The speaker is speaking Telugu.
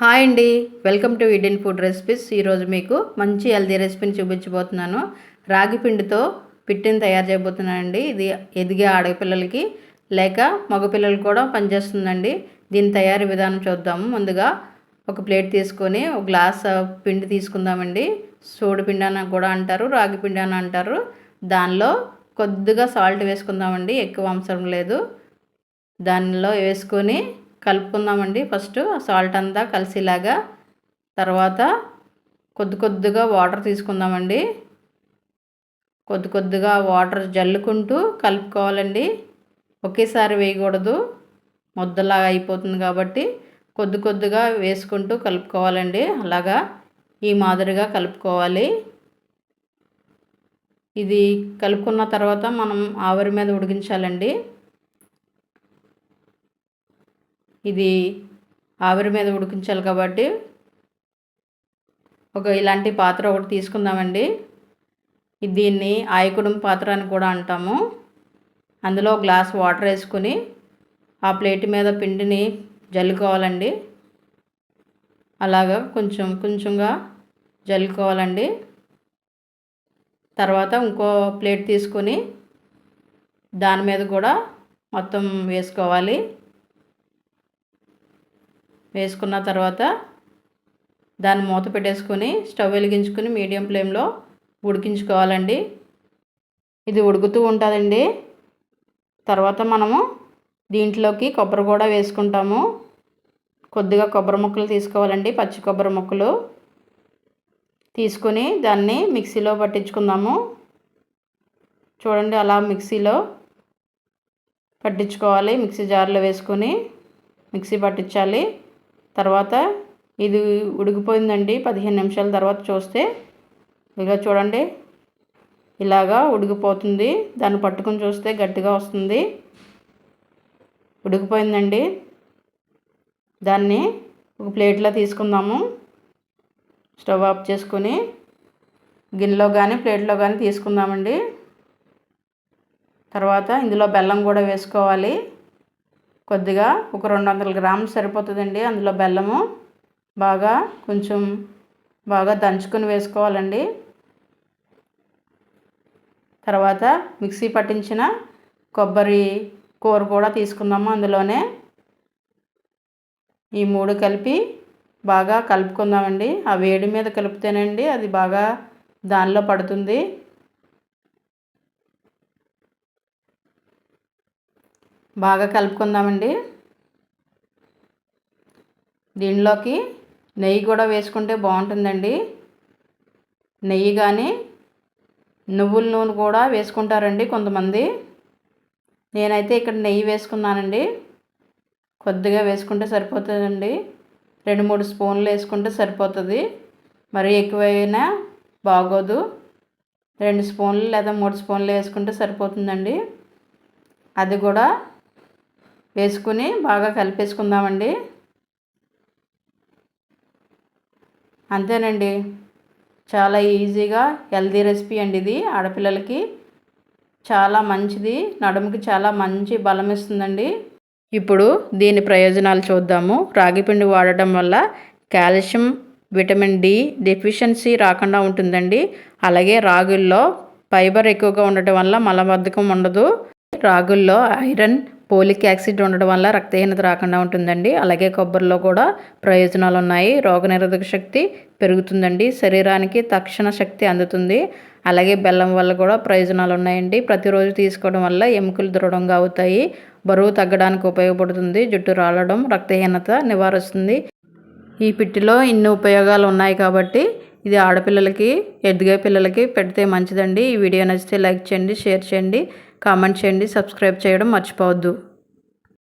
హాయ్ అండి. Welcome to Indian food recipes ఈరోజు మీకు మంచి హెల్దీ రెసిపీని చూపించబోతున్నాను. రాగి పిండితో పిట్టిని తయారు చేయబోతున్నానండి. ఇది ఎదిగే ఆడపిల్లలకి లేక మగపిల్లలు కూడా పనిచేస్తుందండి. దీని తయారీ విధానం చూద్దాము. ముందుగా ఒక ప్లేట్ తీసుకొని ఒక గ్లాస్ పిండి తీసుకుందామండి. సోడి పిండి అని కూడా అంటారు రాగి పిండి అని అంటారు. దానిలో కొద్దిగా సాల్ట్ వేసుకుందామండి. ఎక్కువ అవసరం లేదు. దానిలో వేసుకొని కలుపుకుందామండి. ఫస్ట్ సాల్ట్ అంతా కలిసేలాగా తర్వాత కొద్ది కొద్దిగా వాటర్ తీసుకుందామండి. కొద్ది కొద్దిగా వాటర్ జల్లుకుంటూ కలుపుకోవాలండి. ఒకేసారి వేయకూడదు. ముద్దలాగా అయిపోతుంది కాబట్టి కొద్ది కొద్దిగా వేసుకుంటూ కలుపుకోవాలండి. అలాగా ఈ మాదిరిగా కలుపుకోవాలి. ఇది కలుపుకున్న తర్వాత మనం ఆవిరి మీద ఉడికించాలండి. ఇది ఆవిరి మీద ఉడికించాలి కాబట్టి ఒక ఇలాంటి పాత్ర ఒకటి తీసుకుందామండి. దీన్ని ఆయకుడు పాత్ర అని కూడా అంటాము. అందులో గ్లాస్ వాటర్ వేసుకుని ఆ ప్లేట్ మీద పిండిని జల్లుకోవాలండి. అలాగా కొంచెం కొంచెంగా జల్లుకోవాలండి. తర్వాత ఇంకో ప్లేట్ తీసుకొని దాని మీద కూడా మొత్తం వేసుకోవాలి. వేసుకున్న తర్వాత దాన్ని మూత పెట్టేసుకొని స్టవ్ వెలిగించుకొని మీడియం ఫ్లేమ్లో ఉడికించుకోవాలండి. ఇది ఉడుకుతూ ఉంటుందండి. తర్వాత మనము దీంట్లోకి కొబ్బరి కూడా వేసుకుంటాము. కొద్దిగా కొబ్బరి ముక్కలు తీసుకోవాలండి పచ్చి కొబ్బరి ముక్కలు. తీసుకొని దాన్ని మిక్సీలో పట్టించుకుందాము. చూడండి అలా మిక్సీలో పట్టించుకోవాలి మిక్సీ జార్లో వేసుకొని మిక్సీ పట్టించాలి. తర్వాత ఇది ఉడికిపోయిందండి. పదిహేను నిమిషాల తర్వాత చూస్తే ఇలా చూడండి. ఇలాగా ఉడికిపోతుంది. దాన్ని పట్టుకుని చూస్తే గట్టిగా వస్తుంది. ఉడికిపోయిందండి. దాన్ని ఒక ప్లేట్లో తీసుకుందాము. స్టవ్ ఆఫ్ చేసుకొని గిన్నెలో కానీ ప్లేట్లో కానీ తీసుకుందామండి. తర్వాత ఇందులో బెల్లం కూడా వేసుకోవాలి. కొద్దిగా ఒక రెండు వందల గ్రాములు సరిపోతుందండి. అందులో బెల్లము బాగా కొంచెం బాగా దంచుకొని వేసుకోవాలండి. తర్వాత మిక్సీ పట్టించిన కొబ్బరి కూర కూడా తీసుకుందాము అందులోనే. ఈ మూడు కలిపి బాగా కలుపుకుందామండి. ఆ వేడి మీద కలిపితేనండి అది బాగా దానిలో పడుతుంది. బాగా కలుపుకుందామండి. దీనిలోకి నెయ్యి కూడా వేసుకుంటే బాగుంటుందండి. నెయ్యి కానీ నువ్వుల నూనె కూడా వేసుకుంటారండి కొంతమంది. నేనైతే ఇక్కడ నెయ్యి వేసుకున్నానండి. కొద్దిగా వేసుకుంటే సరిపోతుందండి. రెండు మూడు స్పూన్లు వేసుకుంటే సరిపోతుంది. మరీ ఎక్కువైనా బాగోదు. రెండు స్పూన్లు లేదా మూడు స్పూన్లు వేసుకుంటే సరిపోతుందండి. అది కూడా వేసుకుని బాగా కలిపేసుకుందామండి. అంతేనండి. చాలా ఈజీగా హెల్దీ రెసిపీ అండి ఇది ఆడపిల్లలకి. చాలా మంచిది. నడుముకి చాలా మంచి బలం ఇస్తుందండి. ఇప్పుడు దీని ప్రయోజనాలు చూద్దాము. రాగిపిండి వాడటం వల్ల కాల్షియం విటమిన్ డి డెఫిషియన్సీ రాకుండా ఉంటుందండి. అలాగే రాగుల్లో ఫైబర్ ఎక్కువగా ఉండటం వల్ల మలబద్ధకం ఉండదు. రాగుల్లో ఐరన్ పోలిక్ యాసిడ్ ఉండడం వల్ల రక్తహీనత రాకుండా ఉంటుందండి. అలాగే కొబ్బరిలో కూడా ప్రయోజనాలు ఉన్నాయి రోగనిరోధక శక్తి పెరుగుతుందండి. శరీరానికి తక్షణ శక్తి అందుతుంది. అలాగే బెల్లం వల్ల కూడా ప్రయోజనాలు ఉన్నాయండి ప్రతిరోజు తీసుకోవడం వల్ల ఎముకలు దృఢంగా అవుతాయి. బరువు తగ్గడానికి ఉపయోగపడుతుంది. జుట్టు రాలడం రక్తహీనత నివారిస్తుంది. ఈ పిట్టిలో ఇన్ని ఉపయోగాలు ఉన్నాయి కాబట్టి ఇది ఆడపిల్లలకి ఎదిగే పిల్లలకి పెడితే మంచిదండి. ఈ వీడియో నచ్చితే లైక్ చేయండి షేర్ చేయండి. కామెంట్ చేయండి సబ్స్క్రైబ్ చేయడం మర్చిపోవద్దు.